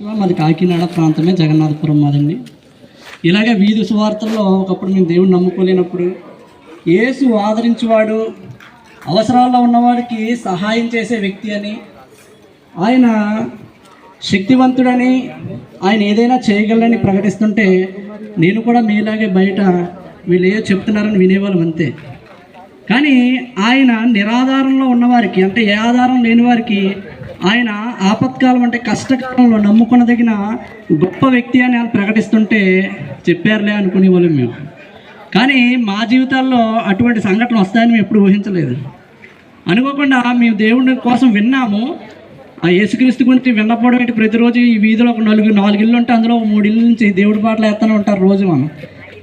మాది కాకినాడ ప్రాంతమే జగన్నాథపురం మాదండి. ఇలాగే వీధి సువార్తల్లో ఒకప్పుడు మేము దేవుని నమ్ముకోలేనప్పుడు యేసు ఆదరించేవాడు అవసరాల్లో ఉన్నవాడికి సహాయం చేసే వ్యక్తి అని ఆయన శక్తివంతుడని ఆయన ఏదైనా చేయగలని ప్రకటిస్తుంటే నేను కూడా మీలాగే బయట వీళ్ళు ఏదో చెప్తున్నారని వినేవాళ్ళం అంతే. కానీ ఆయన నిరాధారంలో ఉన్నవారికి అంటే ఏ ఆధారం లేని వారికి ఆయన ఆపత్కాలం అంటే కష్టకాలంలో నమ్ముకునదగిన గొప్ప వ్యక్తి అని ఆయన ప్రకటిస్తుంటే చెప్పారులే అనుకునే వాళ్ళం మేము. కానీ మా జీవితాల్లో అటువంటి సంఘటనలు వస్తాయని మేము ఎప్పుడు ఊహించలేదు. అనుకోకుండా మేము దేవుడి కోసం విన్నాము. ఆ యేసుక్రీస్తు గురించి విన్నపోవడం ఏంటి? ప్రతిరోజు ఈ వీధిలో ఒక నలుగురు నాలుగు ఇల్లు ఉంటే అందులో ఒక మూడు ఇల్లు నుంచి దేవుడి పాటలు వేస్తూనే ఉంటారు రోజు మనం.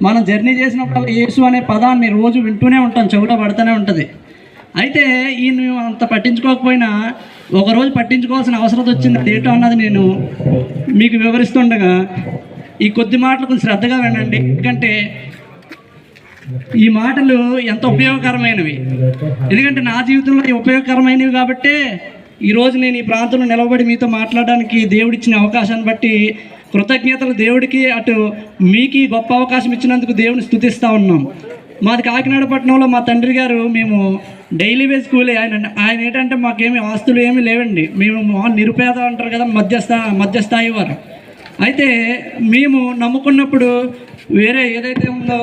మనం జర్నీ చేసినప్పుడు యేసు అనే పదాన్ని రోజు వింటూనే ఉంటాం. చెవులో పడుతూనే ఉంటుంది. అయితే ఈయన మేము అంత పట్టించుకోకపోయినా ఒకరోజు పట్టించుకోవాల్సిన అవసరం వచ్చింది. అదేంటో అన్నది నేను మీకు వివరిస్తుండగా ఈ కొద్ది మాటలు కొంచెం శ్రద్ధగా వినండి. ఎందుకంటే ఈ మాటలు ఎంత ఉపయోగకరమైనవి? ఎందుకంటే నా జీవితంలో ఉపయోగకరమైనవి కాబట్టే ఈరోజు నేను ఈ ప్రాంతంలో నిలబడి మీతో మాట్లాడడానికి దేవుడిచ్చిన అవకాశాన్ని బట్టి కృతజ్ఞతలు దేవుడికి అటు మీకు గొప్ప అవకాశం ఇచ్చినందుకు దేవుని స్థుతిస్తూ ఉన్నాం. మాది కాకినాడ పట్టణంలో మా తండ్రి గారు మేము డైలీ వేజ్ కూలీ. ఆయన ఆయన ఏంటంటే మాకేమి ఆస్తులు ఏమి లేవండి. మేము నిరుపేద అంటారు కదా మధ్యస్థా మధ్యస్థాయి వారు. అయితే మేము నమ్ముకున్నప్పుడు వేరే ఏదైతే ఉందో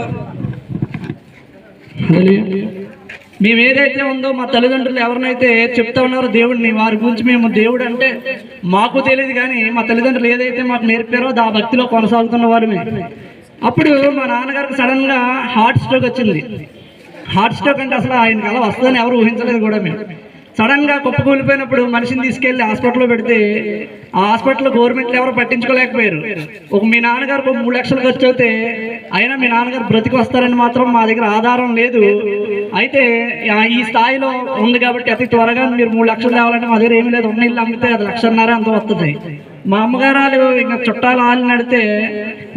మేము ఏదైతే ఉందో మా తల్లిదండ్రులు ఎవరినైతే చెప్తా ఉన్నారో దేవుడిని వారి గురించి మేము దేవుడు అంటే మాకు తెలియదు కానీ మా తల్లిదండ్రులు ఏదైతే మాకు నేర్పారో ఆ భక్తిలో కొనసాగుతున్న వారమే అప్పుడు మా నాన్నగారికి సడన్గా హార్ట్ స్ట్రోక్ వచ్చింది. హార్ట్ స్ట్రోక్ అంటే అసలు ఆయనకి అలా వస్తుందని ఎవరు ఊహించలేదు కూడా మేము. సడన్గా కుప్పకూలిపోయినప్పుడు మనిషిని తీసుకెళ్ళి హాస్పిటల్లో పెడితే ఆ హాస్పిటల్ గవర్నమెంట్లు ఎవరు పట్టించుకోలేకపోయారు. ఒక మీ నాన్నగారు ఒక మూడు లక్షలు ఖర్చు అవుతే అయినా మీ నాన్నగారు బ్రతికి వస్తారని మాత్రం మా దగ్గర ఆధారం లేదు. అయితే ఈ స్థాయిలో ఉంది కాబట్టి అతి త్వరగా మీరు మూడు లక్షలు తేవాలంటే మా దగ్గర ఏమీ లేదు. ఉన్న ఇల్లు అమ్మితే అది లక్షన్నర అంత వస్తుంది. మా అమ్మగారు ఇంకా చుట్టాలు వాళ్ళు నడితే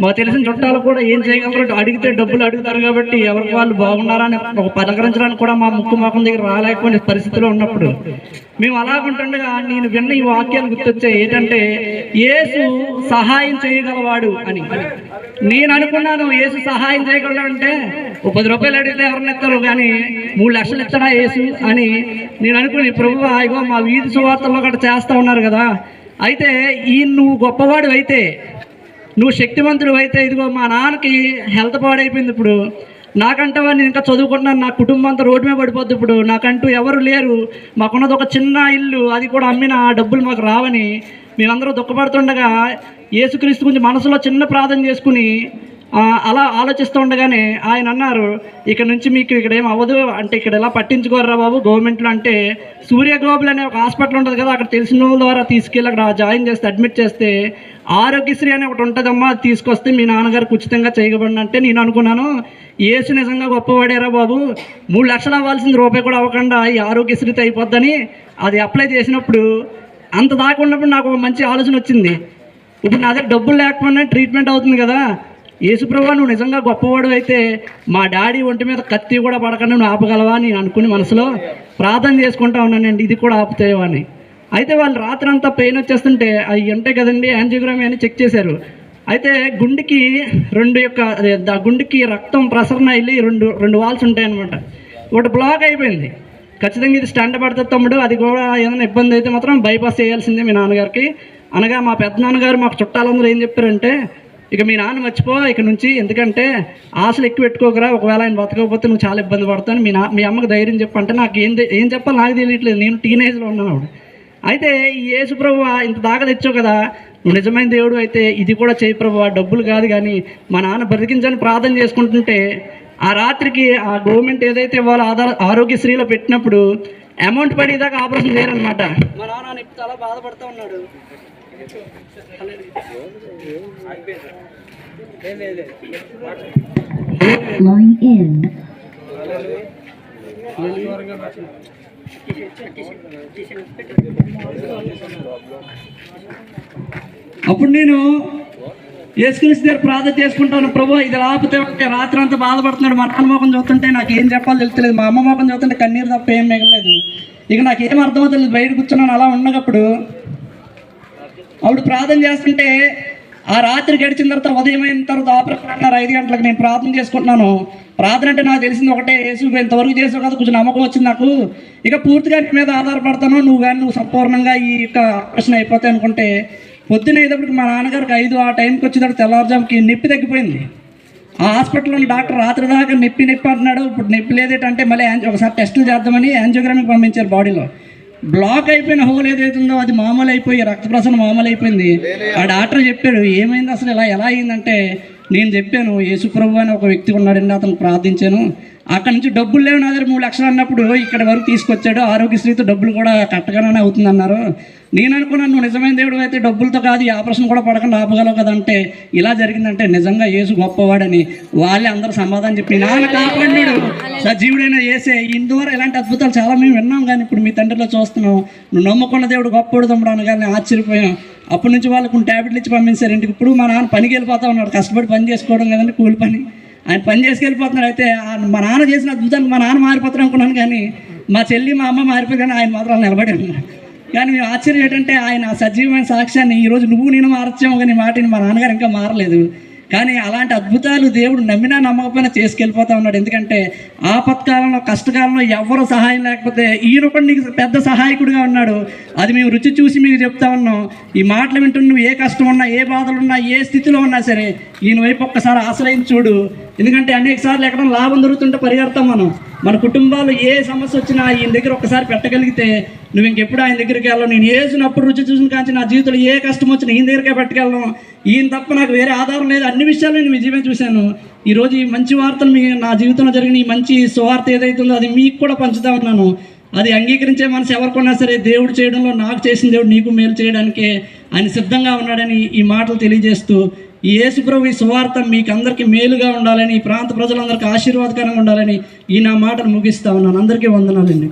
మాకు తెలిసిన చుట్టాలు కూడా ఏం చేయగలరు? అడిగితే డబ్బులు అడుగుతారు కాబట్టి ఎవరికి వాళ్ళు బాగున్నారని ఒక పలకరించడానికి కూడా మా ముక్కు మొఖం దగ్గర రాలేకపోయిన పరిస్థితిలో ఉన్నప్పుడు మేము అలాగుంటుండగా నేను విన్న ఈ వాక్యాలు గుర్తొచ్చాయి ఏంటంటే యేసు సహాయం చేయగలవాడు అని. నేను అనుకున్నాను యేసు సహాయం చేయగలడు అంటే ఓ పది రూపాయలు అడిగితే ఎవరిని ఇస్తారు? కానీ మూడు లక్షలు ఇస్తాడా యేసు అని? నేను అనుకుని ప్రభు ఇగో మా వీధి సువార్తల్లో కూడా చేస్తూ ఉన్నారు కదా అయితే ఈ నువ్వు గొప్పవాడు అయితే నువ్వు శక్తివంతుడు అయితే ఇదిగో మా నాన్నకి హెల్త్ పాడైపోయింది ఇప్పుడు. నాకంటే నేను ఇంకా చదువుకుంటున్నాను నా కుటుంబం అంతా రోడ్డు మీద పడిపోద్ది ఇప్పుడు. నాకంటూ ఎవరు లేరు మాకున్నది ఒక చిన్న ఇల్లు అది కూడా అమ్మిన ఆ డబ్బులు మాకు రావని మేమందరూ దుఃఖపడుతుండగా యేసుక్రీస్తు గురించి మనసులో చిన్న ప్రార్థన చేసుకుని అలా ఆలోచిస్తూ ఉండగానే ఆయన అన్నారు ఇక్కడ నుంచి మీకు ఇక్కడ ఏం అవ్వదు అంటే ఇక్కడ ఎలా పట్టించుకోర్రా బాబు? గవర్నమెంట్లో అంటే సూర్య గ్లోబల్ అనే ఒక హాస్పిటల్ ఉంటుంది కదా అక్కడ తెలిసిన వాళ్ళ ద్వారా తీసుకెళ్ళి అక్కడ జాయిన్ చేస్తే అడ్మిట్ చేస్తే ఆరోగ్యశ్రీ అనే ఒకటి ఉంటుందమ్మా అది తీసుకొస్తే మీ నాన్నగారికి ఉచితంగా చేయబడిన అంటే నేను అనుకున్నాను. ఏసు నిజంగా గొప్పవాడారా బాబు? మూడు లక్షలు అవ్వాల్సింది రూపాయి కూడా అవ్వకుండా ఈ ఆరోగ్యశ్రీతో అయిపోద్దని అది అప్లై చేసినప్పుడు అంత దాకా ఉన్నప్పుడు నాకు ఒక మంచి ఆలోచన వచ్చింది. ఇప్పుడు నా దగ్గర డబ్బులు లేకపోయినా ట్రీట్మెంట్ అవుతుంది కదా యేసుప్రభు నువ్వు నిజంగా గొప్పవాడు అయితే మా డాడీ ఒంటి మీద కత్తి కూడా పడకుండా నువ్వు ఆపగలవా అని అనుకుని మనసులో ప్రార్థన చేసుకుంటా ఉన్నానండి. ఇది కూడా ఆపుతాయని అయితే వాళ్ళు రాత్రి అంతా పెయిన్ వచ్చేస్తుంటే అవి ఉంటాయి కదండి యాంజియోగ్రామీ అని చెక్ చేశారు. అయితే గుండెకి రెండు యొక్క గుండెకి రక్తం ప్రసరణ వెళ్ళి రెండు రెండు వాల్స్ ఉంటాయి అనమాట ఒకటి బ్లాక్ అయిపోయింది. ఖచ్చితంగా ఇది స్టాండ్ పడుతుంది తమ్ముడు అది కూడా ఏదైనా ఇబ్బంది అయితే మాత్రం బైపాస్ చేయాల్సిందే మీ నాన్నగారికి. అనగా మా పెద్ద నాన్నగారు మాకు చుట్టాలందరూ ఏం చెప్పారంటే ఇక మీ నాన్న మర్చిపో ఇక నుంచి ఎందుకంటే ఆశలు ఎక్కువ పెట్టుకోకరా ఒకవేళ ఆయన బతకపోతే నువ్వు చాలా ఇబ్బంది పడతాను మీ నా మీ అమ్మకి ధైర్యం చెప్పంటే నాకు ఏం ఏం చెప్పాలి నాకు తెలియట్లేదు. నేను టీనేజ్లో ఉన్నాను అప్పుడు అయితే ఈ యేసు ప్రభు ఇంత దాకా తెచ్చావు కదా నువ్వు నిజమైన దేవుడు అయితే ఇది కూడా చేయి ప్రభు డబ్బులు కాదు కానీ మా నాన్న బ్రతికించని ప్రార్థన చేసుకుంటుంటే ఆ రాత్రికి ఆ గవర్నమెంట్ ఏదైతే వాళ్ళ ఆధార ఆరోగ్యశ్రీలో పెట్టినప్పుడు అమౌంట్ పడేదాకా ఆపరేషన్ చేయరనమాట మా నాన్న ఇప్పుడు చాలా బాధపడుతూ ఉన్నాడు. అప్పుడు నేను యేసుక్రీస్తు దగ్గర ప్రార్థన చేసుకుంటాను ప్రభు ఇది ఆపితే ఉంటే రాత్రి అంతా బాధపడుతున్నాడు. మా నాన్న ముఖం చూస్తుంటే నాకు ఏం చెప్పాలో తెలుస్తలేదు మా అమ్మ ముఖం చూస్తుంటే కన్నీరు తప్ప ఏం మిగలేదు ఇక నాకు ఏం అర్థమవుతుంది బయట కూర్చున్నాను అలా ఉన్నప్పుడు అప్పుడు ప్రార్థన చేస్తుంటే ఆ రాత్రి గడిచిన తర్వాత ఉదయం అయిన తర్వాత ఆపరేషన్ ఐదు గంటలకు నేను ప్రార్థన చేసుకుంటున్నాను. ప్రార్థన అంటే నాకు తెలిసింది ఒకటే యేసు ఇంతవరకు చేసావు కదా కొంచెం నమ్మకం వచ్చింది నాకు. ఇక పూర్తిగా నీ మీద ఆధారపడతాను నువ్వు కానీ నువ్వు సంపూర్ణంగా ఈ యొక్క ఆపరేషన్ అయిపోతాయి అనుకుంటే పొద్దున అయ్యేటప్పటికి మా నాన్నగారికి ఐదు ఆ టైంకి వచ్చేటప్పుడు తెల్లవారుజాముకి నొప్పి తగ్గిపోయింది. ఆ హాస్పిటల్లో డాక్టర్ రాత్రి దాకా నొప్పి నొప్పి అంటున్నాడు. ఇప్పుడు నొప్పి లేదేటంటే మళ్ళీ యాంజి ఒకసారి టెస్టులు చేద్దామని యాంజియోగ్రామ్కి పంపించారు బాడీలో. బ్లాక్ అయిపోయిన హోల్ ఏదైతుందో ఉందో అది మామూలు అయిపోయి రక్త ప్రసరణ మామూలు అయిపోయింది. ఆ డాక్టర్ చెప్పాడు ఏమైంది అసలు? ఇలా ఎలా అయిందంటే? నేను చెప్పాను యేసుప్రభు అని ఒక వ్యక్తి ఉన్నాడండి అతను ప్రార్థించాను. అక్కడ నుంచి డబ్బులు లేవు నా దగ్గర మూడు లక్షలు అన్నప్పుడు ఇక్కడ వరకు తీసుకొచ్చాడు. ఆరోగ్యశ్రీతో డబ్బులు కూడా కట్టగానే అవుతుంది అన్నారు నేను అనుకున్నాను నువ్వు నిజమైన దేవుడు అయితే డబ్బులతో కాదు ఈ ఆపరేషన్ కూడా పడకుండా ఆపగలవు కదంటే ఇలా జరిగిందంటే నిజంగా యేసు గొప్పవాడని వాళ్ళే అందరూ సమాధానం చెప్పి నాన్న కాపాడినాడు సజీవుడైన ఏసే ఇందువరకు ఇలాంటి అద్భుతాలు చాలా మేము విన్నాం కానీ ఇప్పుడు మీ తండ్రిలో చూస్తున్నాం. నువ్వు నమ్ముకున్న దేవుడు గొప్పవాడు తమ్ముడు అనగానే ఆశ్చర్యపోయాం. అప్పటి నుంచి వాళ్ళకు కొన్ని ట్యాబ్లెట్లు ఇచ్చి పంపించారు. ఇంటికి ఇప్పుడు మా నాన్న పనికి వెళ్ళిపోతా ఉన్నాడు. కష్టపడి పని చేసుకోవడం కదండి కూలి పని. ఆయన పని చేసుకెళ్ళిపోతున్నాడు. అయితే మా నాన్న చేసిన అద్భుతానికి మా నాన్న మారిపోతాడు అనుకున్నాను కానీ మా చెల్లి మా అమ్మ మారిపోయి కానీ ఆయన మాత్రం నిలబడి ఉన్నాడు కానీ మేము ఆశ్చర్యం ఏంటంటే ఆయన సజీవమైన సాక్ష్యాన్ని ఈరోజు నువ్వు నేను మారచ్చాము కానీ మాటిని మా నాన్నగారు ఇంకా మారలేదు. కానీ అలాంటి అద్భుతాలు దేవుడు నమ్మినా నమ్మకపోయినా చేసుకెళ్ళిపోతా ఉన్నాడు. ఎందుకంటే ఆపత్కాలంలో కష్టకాలంలో ఎవరు సహాయం లేకపోతే ఈయన కూడా నీకు పెద్ద సహాయకుడిగా ఉన్నాడు. అది మేము రుచి చూసి మీకు చెప్తా ఉన్నాం. ఈ మాటలు వింటున్న నువ్వు ఏ కష్టం ఉన్నా ఏ బాధలు ఉన్నా ఏ స్థితిలో ఉన్నా సరే ఈయన వైపు ఒక్కసారి ఆశ్రయించి చూడు. ఎందుకంటే అనేక సార్లు ఎక్కడ లాభం దొరుకుతుంటే పరిగెడతాం మనం. మన కుటుంబాలు ఏ సమస్య వచ్చినా ఈయన దగ్గర ఒక్కసారి పెట్టగలిగితే నువ్వు ఇంకెప్పుడు ఆయన దగ్గరికి వెళ్ళావు. నేను వేసినప్పుడు రుచి చూసిన కాంచి నా జీవితంలో ఏ కష్టం వచ్చినా ఈయన దగ్గరికే పట్టుకెళ్ళను. ఈయన తప్ప నాకు వేరే ఆధారం లేదు. అన్ని విషయాలు నేను విజయమే చూశాను. ఈరోజు ఈ మంచి వార్తలు మీ నా జీవితంలో జరిగిన ఈ మంచి సువార్త ఏదైతుందో అది మీకు కూడా పంచుతా ఉన్నాను. అది అంగీకరించే మనసు ఎవరికొన్నా సరే దేవుడు చేయడంలో నాకు చేసిన దేవుడు నీకు మేలు చేయడానికే ఆయన సిద్ధంగా ఉన్నాడని ఈ మాటలు తెలియజేస్తూ ఈ యేసుప్రభు ఈ సువార్త మీకు అందరికీ మేలుగా ఉండాలని ఈ ప్రాంత ప్రజలందరికీ ఆశీర్వాదకరంగా ఉండాలని ఈ నా మాటను ముగిస్తా ఉన్నాను. అందరికీ వందనాలండి.